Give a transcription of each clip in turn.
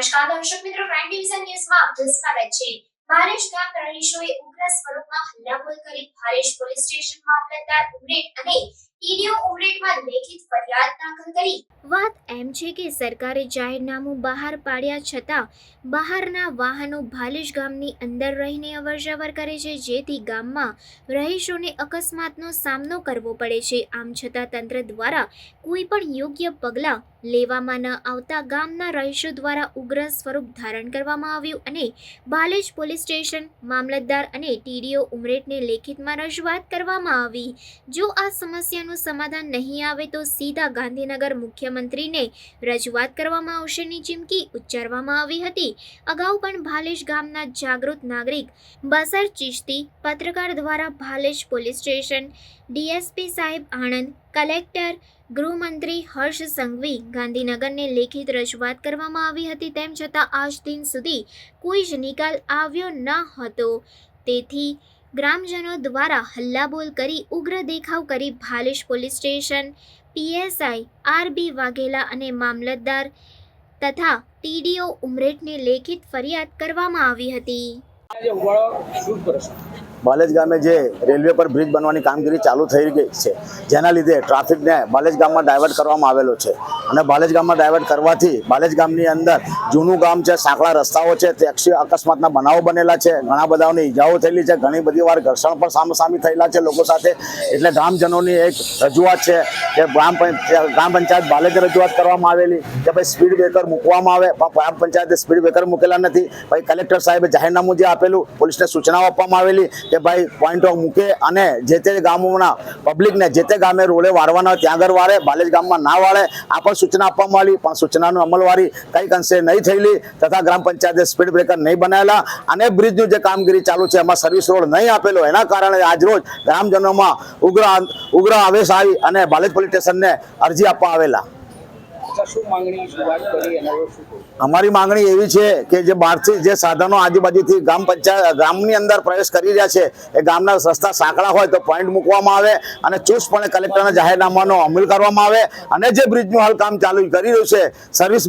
નમસ્કાર દર્શક મિત્રો પ્રાઇમ ડિવિઝન ન્યૂઝમાં આપનું સ્વાગત છે. ભારેશ ગામ રહીશોએ ઉગ્ર સ્વરૂપમાં હલ્લાબોલ કરી ભારેશ પોલીસ સ્ટેશન મામલતદાર ઉમરેઠ અને વાત એમ છે કે સરકારે જાહેરનામું બહાર પાડ્યા છતાં બહારના વાહનો ભાલેશ ગામની અંદર રહીને અવરજવર કરે છે, જેથી ગામમાં રહીશોને અકસ્માતનો સામનો કરવો પડે છે. આમ છતાં તંત્ર દ્વારા કોઈ પણ યોગ્ય પગલાં લેવામાં ન આવતા ગામના રહીશો દ્વારા ઉગ્ર સ્વરૂપ ધારણ કરવામાં આવ્યું અને ભાલેજ પોલીસ સ્ટેશન, મામલતદાર અને ટીડીઓ ઉમરેટને લેખિતમાં રજૂઆત કરવામાં આવી. જો આ સમસ્યાનું સમાધાન નહીં આવે તો સીધા ગાંધીનગર મુખ્યમંત્રીને રજૂઆત કરવામાં આવશેની ચીમકી ઉચ્ચારવામાં આવી હતી. અગાઉ પણ ભાલેશ ગામના જાગૃત નાગરિક બસર ચિશ્તી પત્રકાર દ્વારા ભાલેશ પોલીસ સ્ટેશન, ડીએસપી સાહેબ આણંદ, કલેક્ટર, ગૃહમંત્રી હર્ષ સંઘવી ગાંધીનગરને લેખિત રજૂઆત કરવામાં આવી હતી તેમ છતાં આજ દિન સુધી કોઈ જ નિકાલ આવ્યો ન હતો. તેથી ગ્રામજનો દ્વારા હલ્લાબોલ કરી ઉગ્ર દેખાવ કરી Bhalej police station, PSI, RB Vaghela અને મામલતદાર તથા ટીડીઓ ઉમરેઠને લેખિત ફરિયાદ કરવામાં આવી હતી. બાલેજ ગામે જે રેલવે પર બ્રિજ બનવાની કામગીરી ચાલુ થઈ ગઈ છે, જેના લીધે ટ્રાફિકને બાલેજ ગામમાં ડાયવર્ટ કરવામાં આવેલો છે. અને બાલેજ ગામમાં ડાયવર્ટ કરવાથી બાલેજ ગામની અંદર જૂનું ગામ છે, સાંકડા રસ્તાઓ છે અક્ષી અકસ્માતના બનાવો બનેલા છે, ઘણા બધાઓની ઈજાઓ થયેલી છે, ઘણી બધી વાર ઘર્ષણ પણ સામસામી થયેલા છે લોકો સાથે. એટલે ગ્રામજનોની એક રજૂઆત છે કે ગ્રામ ગ્રામ પંચાયત બાલેજ રજૂઆત કરવામાં આવેલી કે ભાઈ સ્પીડ બ્રેકર મૂકવામાં આવે, પણ ગ્રામ પંચાયતે સ્પીડ બ્રેકર મૂકેલા નથી. ભાઈ કલેક્ટર સાહેબે જાહેરનામું જે આપેલું, પોલીસને સૂચનાઓ આપવામાં આવેલી કે ભાઈ પોઈન્ટો મૂકે અને જે તે ગામોના પબ્લિકને જે તે ગામે રોડે વાળવાના ત્યાં આગળ વાળે, બાલેજ ગામમાં ના વાળે, આ પણ સૂચના આપવામાં આવી પણ સૂચનાનું અમલવારી કંઈક અંશે નહીં થયેલી તથા ગ્રામ પંચાયતે સ્પીડ બ્રેકર નહીં બનાવેલા અને બ્રિજનું જે કામગીરી ચાલુ છે એમાં સર્વિસ રોડ નહીં આપેલો. એના કારણે આજરોજ ગ્રામજનોમાં ઉગ્ર ઉગ્ર આવેશ આવી અને બાલેજ પોલીસ સ્ટેશનને અરજી આપવા આવેલા. અમારી માંગણી એવી છે કે જે બહારથી જે સાધનો આજુબાજુથી ગ્રામ પંચાયત, ગામની અંદર પ્રવેશ કરી રહ્યા છે, એ ગામના રસ્તા સાંકડા હોય તો પોઈન્ટ મૂકવામાં આવે અને ચુસ્તપણે કલેક્ટરના જાહેરનામાનો અમલ કરવામાં આવે અને જે બ્રિજનું હાલ કામ ચાલુ કરી રહ્યું છે સર્વિસ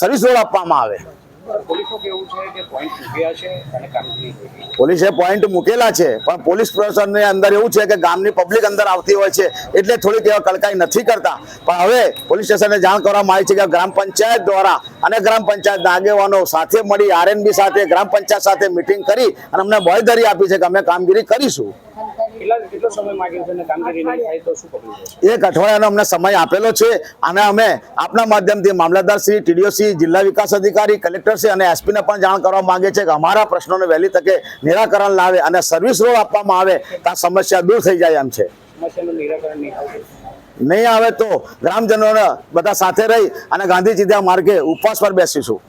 સર્વિસ રોડ આપવામાં આવે. પોલીસનું કેવું છે કે પોઈન્ટ મૂક્યા છે અને કામગીરી થઈ ગઈ પોલીસે પોઈન્ટ મૂકેલા છે પણ પોલીસ પ્રશાસનની અંદર એવું છે કે ગામની પબ્લિક અંદર આવતી હોય છે એટલે થોડીક એવા કડકાઈ નથી કરતા. પણ હવે પોલીસ સ્ટેશનને જાણ કરવામાં આવી છે કે ગ્રામ પંચાયત દ્વારા અને ગ્રામ પંચાયતના આગેવાનો સાથે મળી આરએનબી સાથે ગ્રામ પંચાયત સાથે મિટિંગ કરી અને અમને બોયધરી આપી છે કે અમે કામગીરી કરીશું. કેટલા કેટલો સમય માંગ્યો છે અને કામગીરી નહીં થાય તો શું કરવું છે એક અઠવાડિયાનો અમને સમય આપેલો છે અને અમે આપના માધ્યમથી મામલતદાર શ્રી ટીડીઓસી જિલ્લા વિકાસ અધિકારી કલેક્ટર શ્રી અને એસપીને પણ જાણ કરવા માંગે છે કે અમારા પ્રશ્નોને વહેલી તકે નિરાકરણ લાવે અને સર્વિસ રોડ આપવામાં આવે તો આ સમસ્યા દૂર થઈ જાય એમ છે. નહીં આવે તો? ગ્રામજનોને બધા સાથે રહી અને ગાંધી ચિંતા માર્ગે ઉપવાસ પર બેસીશું.